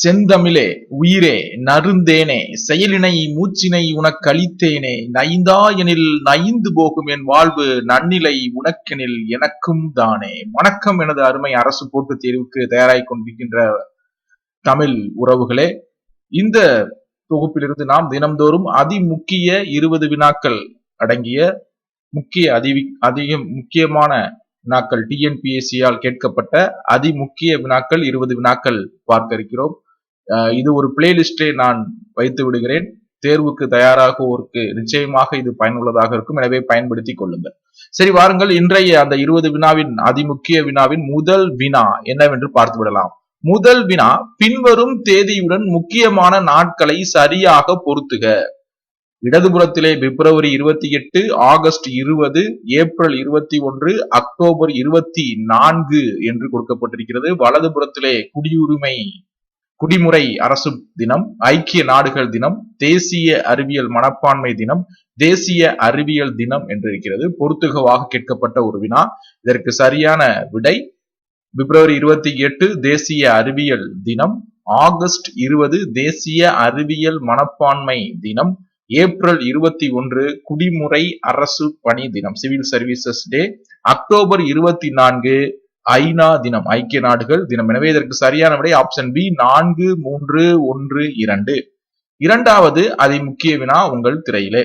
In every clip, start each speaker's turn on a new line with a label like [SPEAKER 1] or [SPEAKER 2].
[SPEAKER 1] செந்தமிழே உயிரே நருந்தேனே செயலினை மூச்சினை உனக்களித்தேனே நைந்தாயனில் நைந்து போகும் என் வாழ்வு நன்னிலை உனக்கெனில் எனக்கும் தானே. வணக்கம் எனது அருமை அரசு போட்டு தேர்வுக்கு தயாராகிக் கொண்டிருக்கின்ற தமிழ் உறவுகளே இந்த தொகுப்பிலிருந்து நாம் தினம்தோறும் அதிமுக்கிய இருபது வினாக்கள் அடங்கிய முக்கிய அதி அதிக முக்கியமான வினாக்கள் டிஎன்பிஎஸ்சியால் கேட்கப்பட்ட அதிமுக்கிய வினாக்கள் இருபது வினாக்கள் பார்க்க இருக்கிறோம். இது ஒரு பிளேலிஸ்டை நான் வைத்து விடுகிறேன். தேர்வுக்கு தயாராகுவோருக்கு நிச்சயமாக இது பயனுள்ளதாக இருக்கும். எனவே பயன்படுத்தி கொள்ளுங்கள். சரி வாருங்கள். இன்றைய அந்த இருபது வினாவின் அதிமுக்கிய வினாவின் முதல் வினா என்னவென்று பார்த்து விடலாம். முதல் வினா பின்வரும் தேதியுடன் முக்கியமான நாட்களை சரியாக பொருத்துக இடதுபுறத்திலே பிப்ரவரி இருபத்தி எட்டு ஆகஸ்ட் இருபது ஏப்ரல் இருபத்தி ஒன்று அக்டோபர் இருபத்தி நான்கு என்று கொடுக்கப்பட்டிருக்கிறது. வலதுபுறத்திலே குடியுரிமை குடிமுறை அரசு தினம் ஐக்கிய நாடுகள் தினம் தேசிய அறிவியல் மனப்பான்மை தினம் தேசிய அறிவியல் தினம் என்று இருக்கிறது. பொறுத்துகவாக கேட்கப்பட்ட ஒரு வினா. இதற்கு சரியான விடை பிப்ரவரி இருபத்தி எட்டு தேசிய அறிவியல் தினம். ஆகஸ்ட் இருபது தேசிய அறிவியல் மனப்பான்மை தினம். ஏப்ரல் இருபத்தி ஒன்று குடிமுறை அரசு பணி தினம் சிவில் சர்வீசஸ் டே. அக்டோபர் இருபத்தி நான்கு ஐநா தினம் ஐக்கிய நாடுகள் தினம். எனவே இதற்கு சரியான விடை ஆப்ஷன் பி நான்கு மூன்று ஒன்று இரண்டு. இரண்டாவது அதை முக்கிய வினா உங்கள் திரையிலே.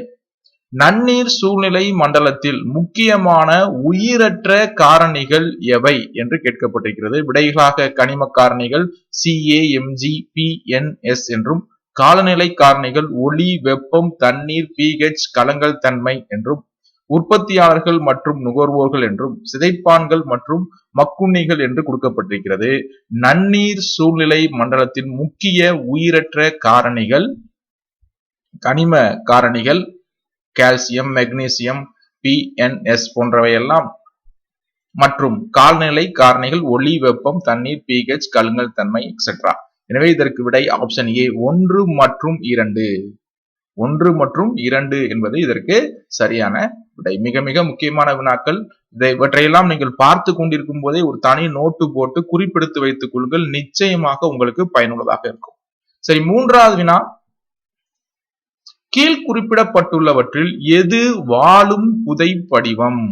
[SPEAKER 1] நன்னீர் சூழ்நிலை மண்டலத்தில் முக்கியமான உயிரற்ற காரணிகள் எவை என்று கேட்கப்பட்டிருக்கிறது. விடைகளாக கனிம காரணிகள் C A M G MG P N S என்றும் காலநிலை காரணிகள் ஒளி வெப்பம் தண்ணீர் பிஹெச் கலங்கள் தன்மை என்றும் உற்பத்தியாளர்கள் மற்றும் நுகர்வோர்கள் என்றும் சிதைப்பான்கள் மற்றும் மக்குண்ணிகள் என்று கொடுக்கப்பட்டிருக்கிறது. நன்னீர் சூழ்நிலை மண்டலத்தின் முக்கிய உயிரற்ற காரணிகள் கனிம காரணிகள் கால்சியம் மெக்னீசியம் பிஎன்எஸ் போன்றவையெல்லாம் மற்றும் கால்நிலை காரணிகள் ஒளி வெப்பம் தண்ணீர் பிஹெச் கழுங்கல் தன்மை எக்ஸெட்ரா எனவே இதற்கு விடை ஆப்ஷன் ஏ ஒன்று மற்றும் இரண்டு. ஒன்று மற்றும் இரண்டு என்பது இதற்கு சரியான விடை மிக மிக முக்கியமான வினாக்கள். இதை இவற்றையெல்லாம் நீங்கள் பார்த்து கொண்டிருக்கும் போதே ஒரு தனி நோட்டு போட்டு குறிப்பெடுத்து வைத்துக் கொள்ளுங்கள். நிச்சயமாக உங்களுக்கு பயனுள்ளதாக இருக்கும். சரி மூன்றாவது வினா. கீழ் குறிப்பிடப்பட்டுள்ளவற்றில் எது வாழும் புதை படிவம்?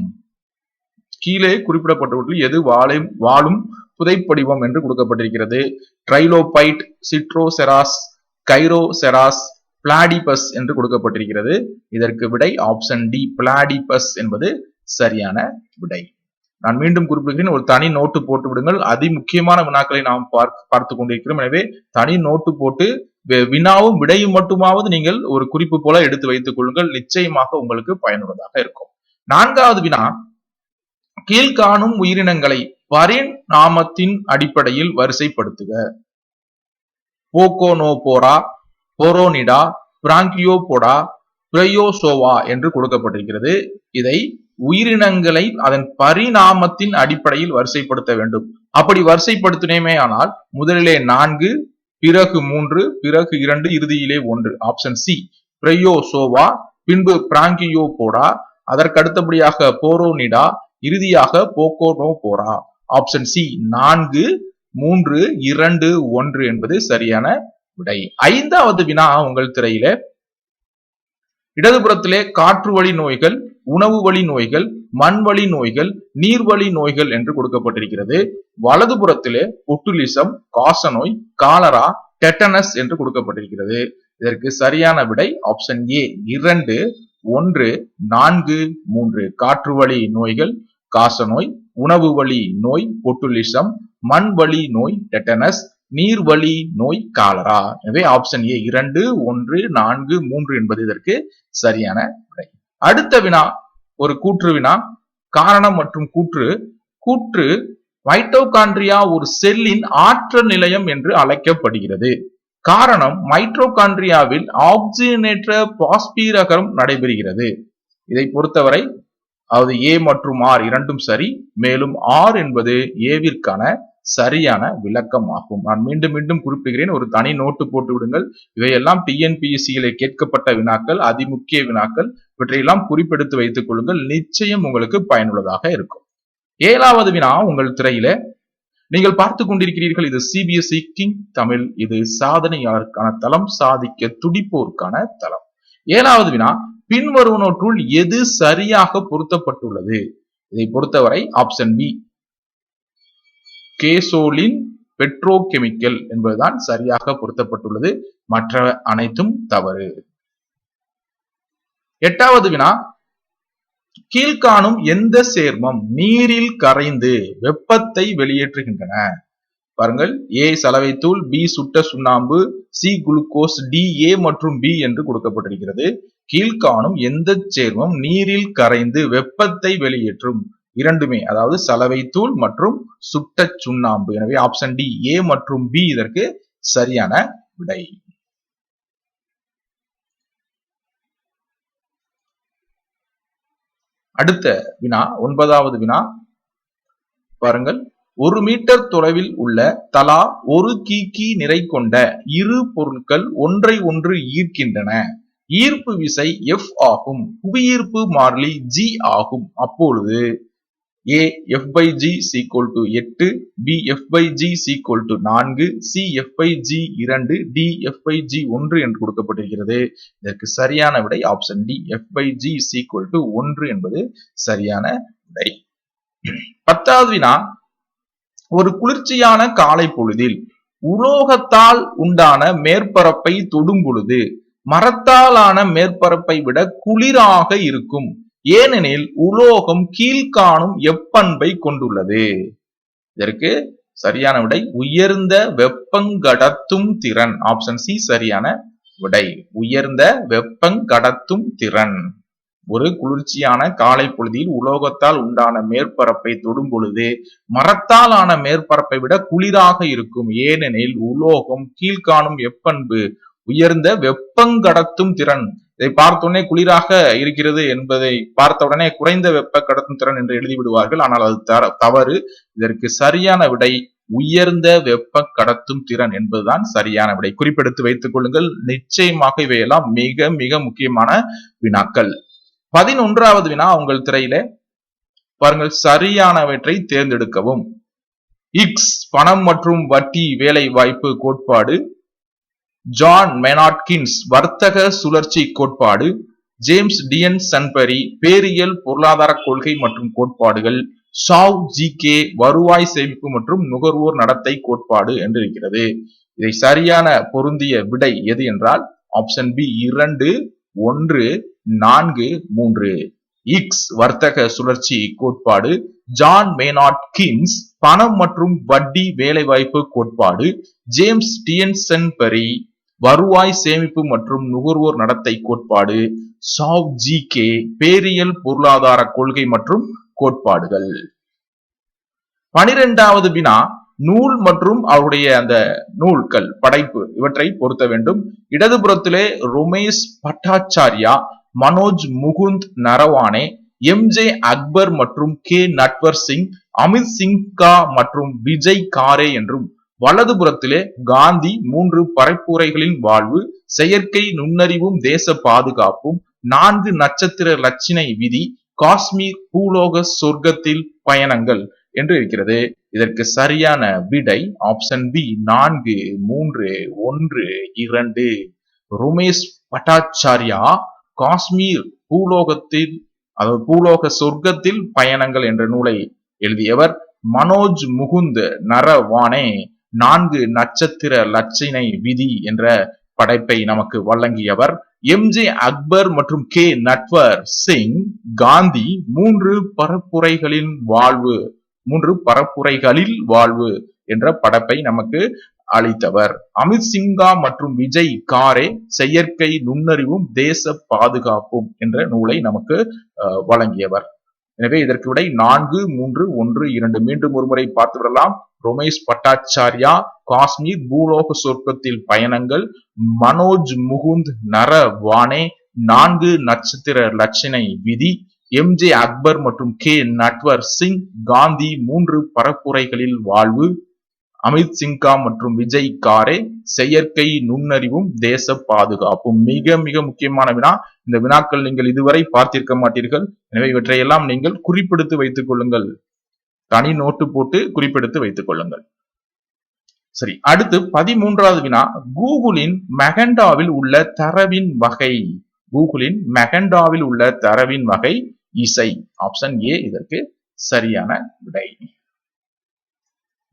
[SPEAKER 1] கீழே குறிப்பிடப்பட்டவற்றில் எது வாழும் வாழும் புதைப்படிவம் என்று கொடுக்கப்பட்டிருக்கிறது. ட்ரைலோபைட் சிட்ரோசெராஸ் கைரோசெராஸ் பிளாடிபஸ் என்று கொடுக்கப்பட்டிருக்கிறது. இதற்கு விடை ஆப்ஷன் டி பிளாடிபஸ் என்பது சரியான விடை. நான் மீண்டும் குறிப்பிடுகிறேன் ஒரு தனி நோட்டு போட்டு விடுங்கள். அதி முக்கியமான வினாக்களை நாம் பார்த்து கொண்டிருக்கிறோம். எனவே தனி நோட்டு போட்டு வினாவும் விடையும் மட்டுமாவது நீங்கள் ஒரு குறிப்பு போல எடுத்து வைத்துக் கொள்ளுங்கள். நிச்சயமாக உங்களுக்கு பயனுள்ளதாக இருக்கும். நான்காவது வினா கீழ்காணும் உயிரினங்களை பரிணாமத்தின் அடிப்படையில் வரிசைப்படுத்துக. போகோனோபோரா போரோனிடா பிராங்கியோபோடா பிரயோசோவா என்று கொடுக்கப்பட்டிருக்கிறது. இதை உயிரினங்களை அதன் பரிணாமத்தின் அடிப்படையில் வரிசைப்படுத்த வேண்டும். அப்படி வரிசைப்படுத்தினேமே ஆனால் முதலிலே நான்கு பிறகு மூன்று பிறகு இரண்டு இறுதியிலே ஒன்று. ஆப்ஷன் சி பிரயோசோவா பின்பு பிராங்கியோபோடா அதற்கடுத்தபடியாக போரோனிடா இறுதியாக போகோனோ போரா ஆப்ஷன் சி நான்கு மூன்று இரண்டு ஒன்று என்பது சரியான விடை. ஐந்தாவது வினா உங்கள் திரையில. இடதுபுறத்திலே காற்று வழி நோய்கள் உணவு வழி நோய்கள் மண் வழி நோய்கள் நீர்வழி நோய்கள் என்று கொடுக்கப்பட்டிருக்கிறது. வலதுபுறத்திலே ஒட்டுலிசம் காசநோய் காலரா டெட்டனஸ் என்று கொடுக்கப்பட்டிருக்கிறது. இதற்கு சரியான விடை ஆப்ஷன் ஏ இரண்டு ஒன்று நான்கு மூன்று. காற்று வழி நோய்கள் காசநோய் உணவு வழி நோய் பொட்டுலிசம் மண் வழி நோய் டெட்டனஸ் நீர் வழி நோய் காலரா? எனவே ஆப்ஷன் ஏ இரண்டு ஒன்று நான்கு மூன்று என்பது இதற்கு சரியான விடை. அடுத்த வினா ஒரு கூற்று வினா. காரணம் மற்றும் கூற்று. கூற்று மைட்டோகாண்ட்ரியா ஒரு செல்லின் ஆற்றல் நிலையம் என்று அழைக்கப்படுகிறது. காரணம் மைட்ரோகாண்ட்ரியாவில் ஆக்சிஜனேற்ற பாஸ்பீரகரம் நடைபெறுகிறது. இதை பொறுத்தவரை அதாவது ஏ மற்றும் ஆர் இரண்டும் சரி மேலும் ஆர் என்பது ஏவிற்கான சரியான விளக்கம் ஆகும் நான் மீண்டும் மீண்டும் குறிப்பிடுகிறேன் ஒரு தனி நோட்டு போட்டு விடுங்கள். இவையெல்லாம் டிஎன்பிஎஸ்சியிலே கேட்கப்பட்ட வினாக்கள் அதிமுக்கிய வினாக்கள். இவற்றையெல்லாம் குறிப்பெடுத்து வைத்துக் கொள்ளுங்கள். நிச்சயம் உங்களுக்கு பயனுள்ளதாக இருக்கும். ஏழாவது வினா உங்கள் திரையில. நீங்கள் பார்த்து கொண்டிருக்கிறீர்கள் இது சிபிஎஸ்இ கிங் தமிழ் இது சாதனையாளருக்கான தளம் சாதிக்க துடிப்போருக்கான தளம். ஏழாவது வினா பின்வருவனோற்றுள் எது சரியாக பொருத்தப்பட்டுள்ளது? இதை பொறுத்தவரை ஆப்ஷன் பி கேசோலின் பெட்ரோகெமிக்கல் என்பதுதான் சரியாக பொருத்தப்பட்டுள்ளது. மற்ற அனைத்தும் தவறு. எட்டாவது வினா கீழ்காணும் எந்த சேர்மம் நீரில் கரைந்து வெப்பத்தை வெளியேற்றுகின்றன? பாருங்கள் ஏ சலவைத்தூள் பி சுட்ட சுண்ணாம்பு சி குளுக்கோஸ் டி ஏ மற்றும் பி என்று கொடுக்கப்பட்டிருக்கிறது. கீழ்காணும் எந்த சேர்மம் நீரில் கரைந்து வெப்பத்தை வெளியேற்றும்? இரண்டுமே அதாவது சலவைத்தூள் மற்றும் சுட்ட சுண்ணாம்பு. எனவே ஆப்ஷன் டி ஏ மற்றும் பி இதற்கு சரியான விடை. அடுத்த வினா ஒன்பதாவது வினா. பாருங்கள். ஒரு மீட்டர் தொலைவில் உள்ள தலா ஒரு கீக்கி நிறை கொண்ட இரு பொருட்கள் ஒன்றை ஒன்று ஈர்க்கின்றன. ஈர்ப்பு விசை எஃப் ஆகும். புவியீர்ப்பு மாறிலி ஜி ஆகும். அப்பொழுது A F by G equal to எட்டு B F by G equal to நான்கு சி எஃப் பை ஜி இரண்டு டி எஃப் பை ஜி ஒன்று என்று கொடுக்கப்பட்டிருக்கிறது. இதற்கு சரியான விடை option D F by G equal to ஒன்று என்பது சரியான விடை. பத்தாவது வினா ஒரு குளிர்ச்சியான காலை பொழுதில் உலோகத்தால் உண்டான மேற்பரப்பை தொடும் பொழுது மரத்தாலான மேற்பரப்பை விட குளிராக இருக்கும். ஏனெனில் உலோகம் கீழ்காணும் எப்பண்பை கொண்டுள்ளது. இதற்கு சரியான விடை உயர்ந்த வெப்பங்கடத்தும் திறன். ஆப்ஷன் சி சரியான விடை. உயர்ந்த வெப்பங்கடத்தும் திறன். ஒரு குளிர்ச்சியான காலை பொழுதில் உலோகத்தால் உண்டான மேற்பரப்பை தொடும் பொழுது மரத்தால் ஆன மேற்பரப்பை விட குளிராக இருக்கும். ஏனெனில் உலோகம் கீழ்காணும் எப்பண்பு? உயர்ந்த வெப்பங்கடத்தும் திறன். இதை பார்த்தோடனே குளிராக இருக்கிறது என்பதை பார்த்த உடனே குறைந்த வெப்ப கடத்தும் திறன் என்று எழுதி விடுவார்கள். ஆனால் அது தவறு. இதற்கு சரியான விடை உயர்ந்த வெப்ப கடத்தும் திறன் என்பதுதான் சரியான விடை. குறிப்பெடுத்து வைத்துக் கொள்ளுங்கள். நிச்சயமாக இவையெல்லாம் மிக மிக முக்கியமான வினாக்கள். பதினொன்றாவது வினா உங்கள் திரையில. பாருங்கள் சரியானவற்றை தேர்ந்தெடுக்கவும். இக்ஸ் பணம் மற்றும் வட்டி வேலை வாய்ப்பு கோட்பாடு. ஜான் மெனாட்கின்ஸ் வர்த்தக சுழற்சி கோட்பாடு ஜேம்ஸ் டியன் சன்பரி பேரியல் பொருளாதார கொள்கை மற்றும் கோட்பாடுகள் சாவ் ஜி கே வருவாய் சேமிப்பு மற்றும் நுகர்வோர் நடத்தை கோட்பாடு என்று இருக்கிறது இதை சரியான பொருந்திய விடை எது என்றால் ஆப்ஷன் பி இரண்டு ஒன்று நான்கு மூன்று. இக்ஸ் வர்த்தக சுழற்சி கோட்பாடு ஜான் மேனாட் கின்ஸ் பணம் மற்றும் வட்டி வேலைவாய்ப்பு கோட்பாடு ஜேம்ஸ் டியன்சன் பெரி வருவாய் சேமிப்பு மற்றும் நுகர்வோர் நடத்தை கோட்பாடு சாவ் ஜி கே பேரியல் பொருளாதார கொள்கை மற்றும் கோட்பாடுகள். பனிரெண்டாவது வினா நூல் மற்றும் அவருடைய அந்த நூல்கள் படைப்பு இவற்றை பொருத்த வேண்டும். இடதுபுறத்திலே ருமேஷ் பட்டாச்சாரியா மனோஜ் முகுந்த் நரவானே எம் ஜே அக்பர் மற்றும் கே நட்வர் சிங் அமித் சிங்கா மற்றும் விஜய் காரே என்றும் வலதுபுறத்திலே காந்தி மூன்று பரப்புரைகளின் வாழ்வு செயற்கை நுண்ணறிவும் தேச பாதுகாப்பும் நான்கு நட்சத்திர லட்சினை விதி காஷ்மீர் பூலோக சொர்க்கத்தில் பயணங்கள் என்று இருக்கிறது. இதற்கு சரியான விடை ஆப்ஷன் பி நான்கு மூன்று ஒன்று இரண்டு. ருமேஷ் பட்டாச்சாரியா காஷ்மீர் பூலோகத்தில் அதாவது பூலோக சொர்க்கத்தில் பயணங்கள் என்ற நூலை எழுதியவர் மனோஜ் முகுந்த் நரவானே நான்கு நட்சத்திர லட்சினை விதி என்ற படைப்பை நமக்கு வழங்கியவர் எம்ஜே அக்பர் மற்றும் கே நட்வர் சிங் காந்தி. மூன்று பரப்புரைகளின் வாழ்வு மூன்று பரப்புரைகளில் வாழ்வு என்ற படைப்பை நமக்கு அளித்தவர். அமித் சிங்கா மற்றும் விஜய் காரே செயற்கை நுண்ணறிவும் தேச பாதுகாப்பும் என்ற நூலை நமக்கு வழங்கியவர். எனவே இதற்கு விடை நான்கு மூன்று ஒன்று இரண்டு. மீண்டும் ஒருமுறை பார்த்து விடலாம். ரொமேஷ் பட்டாச்சாரியா காஷ்மீர் பூலோக சொர்க்கத்தில் பயணங்கள் மனோஜ் முகுந்த் நர வானே நான்கு நட்சத்திர லட்சணை விதி எம்ஜே அக்பர் மற்றும் கே நட்வர் சிங் காந்தி மூன்று பரப்புரைகளில் வாழ்வு அமித் சிங்கா மற்றும் விஜய் காரே செயற்கை நுண்ணறிவும் தேச பாதுகாப்பும். மிக மிக முக்கியமான வினா. இந்த வினாக்கள் நீங்கள் இதுவரை பார்த்திருக்க மாட்டீர்கள். எனவே இவற்றையெல்லாம் நீங்கள் குறிப்பிடுத்து வைத்துக் கொள்ளுங்கள். தனி நோட்டு போட்டு குறிப்பெடுத்து வைத்துக் கொள்ளுங்கள். சரி அடுத்து பதிமூன்றாவது வினா கூகுளின் மெகண்டாவில் உள்ள தரவின் வகை. கூகுளின் மெகண்டாவில் உள்ள தரவின் வகை இசை. ஆப்ஷன் ஏ இதற்கு சரியான விடை.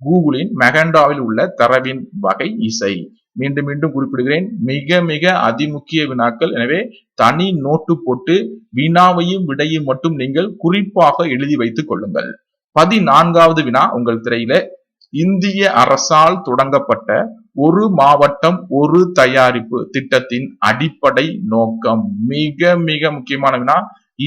[SPEAKER 1] கூகுளின் மெகண்டாவில் உள்ள தரவின் வகை இசை. மீண்டும் மீண்டும் குறிப்பிடுகிறேன் மிக மிக அதிமுக்கிய வினாக்கள். எனவே தனி நோட்டு போட்டு வினாவையும் விடையும் மட்டும் நீங்கள் குறிப்பாக எழுதி வைத்துக் கொள்ளுங்கள். பதினான்காவது வினா உங்கள் திரையில. இந்திய அரசால் தொடங்கப்பட்ட ஒரு மாவட்டம் ஒரு தயாரிப்பு திட்டத்தின் அடிப்படை நோக்கம். மிக மிக முக்கியமான வினா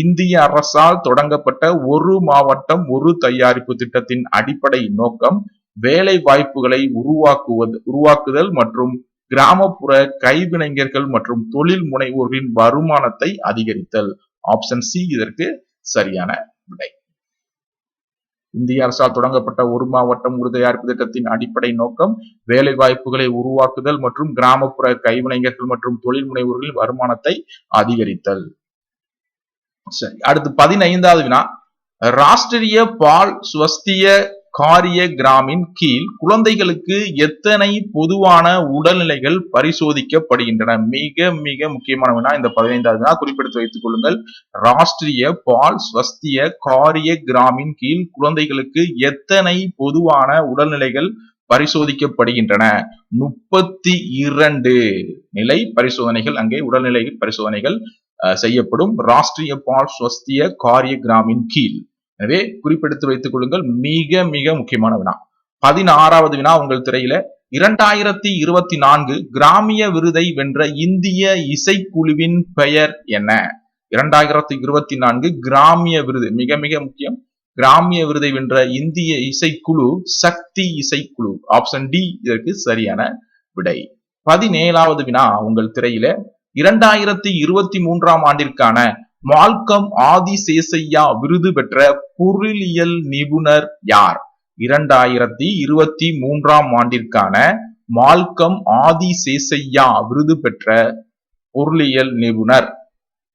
[SPEAKER 1] இந்திய அரசால் தொடங்கப்பட்ட ஒரு மாவட்டம் ஒரு தயாரிப்பு திட்டத்தின் அடிப்படை நோக்கம் வேலை வாய்ப்புகளை உருவாக்குவது உருவாக்குதல் மற்றும் கிராமப்புற கைவினைஞர்கள் மற்றும் தொழில் முனைவோர்களின் வருமானத்தை அதிகரித்தல். ஆப்ஷன் சி இதற்கு சரியான விடை. இந்திய அரசால் தொடங்கப்பட்ட ஒரு மாவட்டம் ஒரு தயாரிப்பு திட்டத்தின் அடிப்படை நோக்கம் வேலை வாய்ப்புகளை உருவாக்குதல் மற்றும் கிராமப்புற கைவினைஞர்கள் மற்றும் தொழில் முனைவோர்களின் வருமானத்தை அதிகரித்தல். சரி அடுத்து பதினைந்தாவது வினா. ராஷ்டிரிய பால் சுவஸ்திய காரிய கிராமின் கீழ் குழந்தைகளுக்கு எத்தனை பொதுவான உடல்நிலைகள் பரிசோதிக்கப்படுகின்றன? மிக மிக முக்கியமான வினா இந்த பதினைந்தாவது வினா வைத்துக் கொள்ளுங்கள். ராஷ்டிரிய பால் ஸ்வஸ்திய காரிய கிராமின் கீழ் குழந்தைகளுக்கு எத்தனை பொதுவான உடல்நிலைகள் பரிசோதிக்கப்படுகின்றன? முப்பத்தி இரண்டு நிலை பரிசோதனைகள் அங்கே உடல்நிலை பரிசோதனைகள் செய்யப்படும். ராஷ்டிரிய பால் ஸ்வஸ்திய காரிய கிராமின் கீழ். எனவே குறிப்பெடுத்து வைத்துக் கொள்ளுங்கள். மிக மிக முக்கியமான வினா பதினாறாவது வினா உங்கள் திரையில. இரண்டாயிரத்தி இருபத்தி நான்கு கிராமிய விருதை வென்ற இந்திய இசைக்குழுவின் பெயர் என்ன? இரண்டாயிரத்தி இருபத்தி நான்கு கிராமிய விருது. மிக மிக முக்கியம். கிராமிய விருதை வென்ற இந்திய இசைக்குழு சக்தி இசைக்குழு. ஆப்ஷன் டி இதற்கு சரியான விடை. பதினேழாவது வினா உங்கள் திரையில. இரண்டாயிரத்தி இருபத்தி மூன்றாம் ஆண்டிற்கான மால்கம் ஆதிசேஷையா விருது பெற்ற பொருளியல் நிபுணர் யார்? இரண்டாயிரத்தி இருபத்தி மூன்றாம் ஆண்டிற்கான மால்கம் ஆதிசேஷையா விருது பெற்ற பொருளியல் நிபுணர்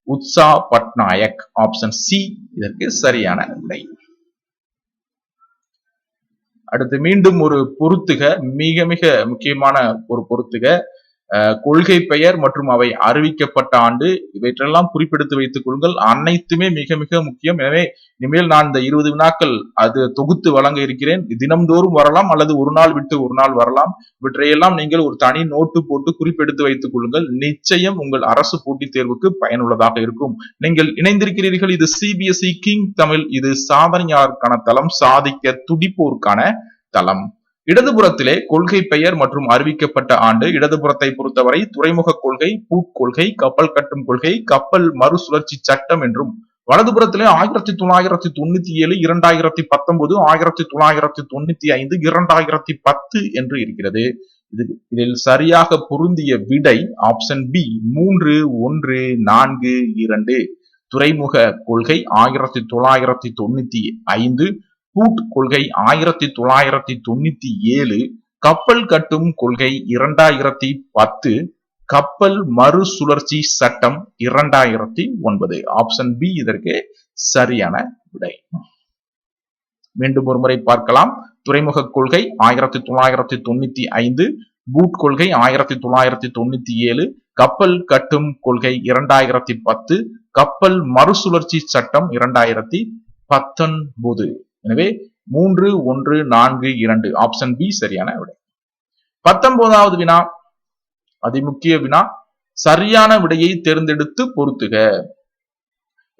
[SPEAKER 1] உத்சா பட்நாயக். ஆப்ஷன் சி இதற்கு சரியான விடை. அடுத்து மீண்டும் ஒரு பொருத்துக மிக மிக முக்கியமான ஒரு பொருத்துக. கொள்கை பெயர் மற்றும் அவை அறிவிக்கப்பட்ட ஆண்டு இவற்றெல்லாம் குறிப்பெடுத்து வைத்துக் கொள்ளுங்கள். அனைத்துமே மிக மிக முக்கியம். எனவே இனிமேல் நான் இந்த இருபது வினாக்கள் அது தொகுத்து வழங்க இருக்கிறேன். தினம்தோறும் வரலாம் அல்லது ஒரு நாள் விட்டு ஒரு நாள் வரலாம். இவற்றையெல்லாம் நீங்கள் ஒரு தனி நோட்டு போட்டு குறிப்பெடுத்து வைத்துக் கொள்ளுங்கள். நிச்சயம் உங்கள் அரசு போட்டித் தேர்வுக்கு பயனுள்ளதாக இருக்கும். நீங்கள் இணைந்திருக்கிறீர்கள். இது சிபிஎஸ்இ கிங் தமிழ். இது சாதனையாளருக்கான தளம். சாதிக்க துடிப்போருக்கான தளம். இடதுபுறத்திலே கொள்கை பெயர் மற்றும் அறிவிக்கப்பட்ட ஆண்டு. இடதுபுறத்தை பொறுத்தவரை துறைமுக கொள்கை பூக்கொள்கை கப்பல் கட்டும் கொள்கை கப்பல் மறுசுழற்சி சட்டம் என்றும் வலதுபுறத்திலே ஆயிரத்தி தொள்ளாயிரத்தி தொண்ணூத்தி ஏழு இரண்டாயிரத்தி பத்தொன்பது ஆயிரத்தி தொள்ளாயிரத்தி தொண்ணூத்தி ஐந்து இரண்டாயிரத்தி பத்து என்று இருக்கிறது. இது இதில் சரியாக பொருந்திய விடை ஆப்ஷன் பி மூன்று ஒன்று நான்கு இரண்டு. துறைமுக கொள்கை ஆயிரத்தி தொள்ளாயிரத்தி தொண்ணூத்தி ஐந்து பூட் கொள்கை ஆயிரத்தி தொள்ளாயிரத்தி தொண்ணூத்தி ஏழு கப்பல் கட்டும் கொள்கை இரண்டாயிரத்தி பத்து கப்பல் மறுசுழற்சி சட்டம் இரண்டாயிரத்தி ஒன்பது. ஆப்ஷன் பி இதற்கு சரியான விடை. மீண்டும் ஒரு முறை பார்க்கலாம். துறைமுக கொள்கை ஆயிரத்தி தொள்ளாயிரத்தி தொண்ணூத்தி ஐந்து பூட் கொள்கை ஆயிரத்தி தொள்ளாயிரத்தி தொண்ணூத்தி ஏழு கப்பல் கட்டும் கொள்கை இரண்டாயிரத்தி பத்து கப்பல் மறுசுழற்சி சட்டம் இரண்டாயிரத்தி பத்தொன்பது. எனவே மூன்று ஒன்று நான்கு இரண்டு. ஆப்ஷன் பி சரியான விடை. பத்தொன்பதாவது வினா. அதிமுக்கிய வினா. சரியான விடையை தேர்ந்தெடுத்து பொருத்துக.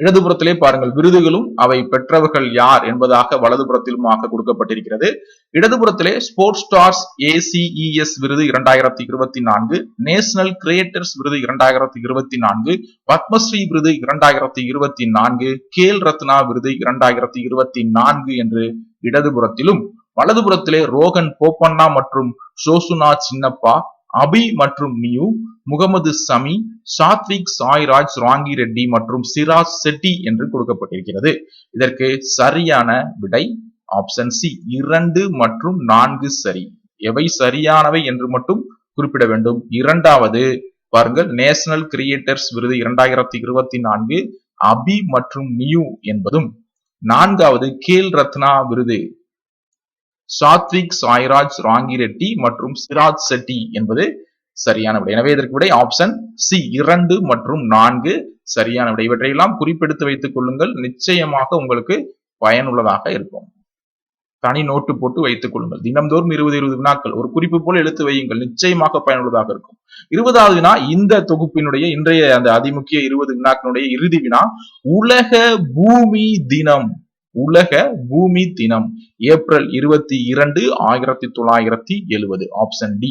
[SPEAKER 1] இடதுபுறத்திலே பாருங்கள் விருதுகளும் அவை பெற்றவர்கள் யார் என்பதாக வலதுபுறத்திலுமாக கொடுக்கப்பட்டிருக்கிறது. இடதுபுறத்திலே ஸ்போர்ட்ஸ் ஸ்டார்ஸ் ஏசிஇஎஸ் விருது இரண்டாயிரத்தி இருபத்தி நான்கு நேஷனல் கிரியேட்டர்ஸ் விருது இரண்டாயிரத்தி இருபத்தி நான்கு பத்மஸ்ரீ விருது இரண்டாயிரத்தி இருபத்தி நான்கு கேல் ரத்னா விருது இரண்டாயிரத்தி இருபத்தி நான்கு என்று இடதுபுறத்திலும் வலதுபுறத்திலே ரோகன் போப்பண்ணா மற்றும் சோசுனா சின்னப்பா அபி மற்றும் நியூ முகமது சமி சாத்விக் சாய்ராஜ் ராங்கி ரெட்டி மற்றும் சிராஜ் செட்டி என்று கொடுக்கப்பட்டிருக்கிறது. இதற்கு சரியான விடை ஆப்ஷன் சி இரண்டு மற்றும் நான்கு சரி. எவை சரியானவை என்று மட்டும் குறிப்பிட வேண்டும். இரண்டாவது பாருங்கள் நேஷனல் கிரியேட்டர்ஸ் விருது இரண்டாயிரத்தி இருபத்தி நான்கு அபி மற்றும் நியூ என்பதும். நான்காவது கேல் ரத்னா விருது சாத்விக் சாய்ராஜ் ராங்கிரெட்டி மற்றும் சிராஜ் செட்டி என்பது சரியான விடை. எனவே இதற்கு விடை ஆப்ஷன் சி இரண்டு மற்றும் நான்கு. சரியான விடை. இவற்றையெல்லாம் குறிப்பெடுத்து வைத்துக் கொள்ளுங்கள். நிச்சயமாக உங்களுக்கு பயனுள்ளதாக இருக்கும். தனி நோட்டு போட்டு வைத்துக் கொள்ளுங்கள். தினம்தோறும் இருபது இருபது வினாக்கள். ஒரு குறிப்பு போல எடுத்து வையுங்கள். நிச்சயமாக பயனுள்ளதாக இருக்கும். இருபதாவது வினா இந்த தொகுப்பினுடைய இன்றைய அந்த அதிமுக்கிய இருபது வினாக்களுடைய இறுதி வினா உலக பூமி தினம். உலக பூமி தினம் ஏப்ரல் இருபத்தி இரண்டு ஆயிரத்தி தொள்ளாயிரத்தி எழுபது ஆப்ஷன் டி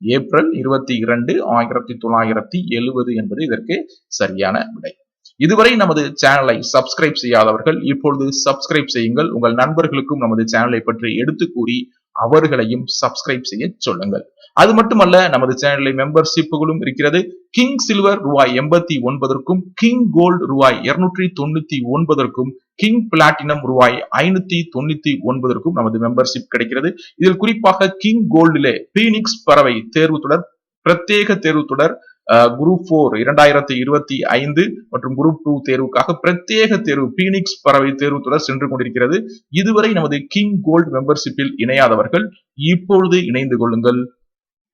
[SPEAKER 1] ஏப்ரல் இருபத்தி இரண்டு ஆயிரத்தி தொள்ளாயிரத்தி எழுபது என்பது இதற்கு சரியான விடை. இதுவரை நமது சேனலை சப்ஸ்கிரைப் செய்யாதவர்கள் இப்பொழுது சப்ஸ்கிரைப் செய்யுங்கள். உங்கள் நண்பர்களுக்கும் நமது சேனலை பற்றி எடுத்து கூறி அவர்களையும் சப்ஸ்கிரைப் செய்ய சொல்லுங்கள். அது மட்டுமல்ல நமது சேனலை மெம்பர்ஷிப்புகளும் இருக்கிறது. கிங் சில்வர் ரூபாய் எண்பத்தி ஒன்பதற்கும் கிங் கோல்டு ரூபாய் இருநூற்றி தொண்ணூத்தி ஒன்பதற்கும் கிங் பிளாட்டினம் ரூபாய் ஐநூத்தி தொண்ணூத்தி ஒன்பதற்கும் நமது மெம்பர்ஷிப் கிடைக்கிறது. இதில் குறிப்பாக கிங் கோல்டிலே பீனிக்ஸ் பறவை தேர்வு தொடர் பிரத்யேக தேர்வு தொடர் குரூப் போர் இரண்டாயிரத்தி இருபத்தி ஐந்து மற்றும் குரூப் டூ தேர்வுக்காக பிரத்யேக தேர்வு பீனிக்ஸ் பறவை தேர்வு தொடர் சென்று கொண்டிருக்கிறது. இதுவரை நமது கிங் கோல்டு மெம்பர்ஷிப்பில் இணையாதவர்கள் இப்பொழுது இணைந்து கொள்ளுங்கள்.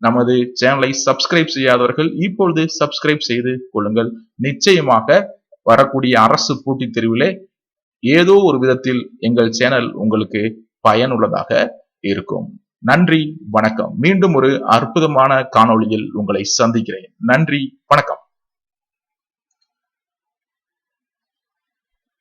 [SPEAKER 1] நமது சேனலை சப்ஸ்கிரைப் செய்யாதவர்கள் இப்பொழுது சப்ஸ்கிரைப் செய்து கொள்ளுங்கள். நிச்சயமாக வரக்கூடிய அரசு போட்டித் தேர்விலே ஏதோ ஒரு விதத்தில் எங்கள் சேனல் உங்களுக்கு பயனுள்ளதாக இருக்கும். நன்றி வணக்கம். மீண்டும் ஒரு அற்புதமான காணொளியில் உங்களை சந்திக்கிறேன். நன்றி வணக்கம்.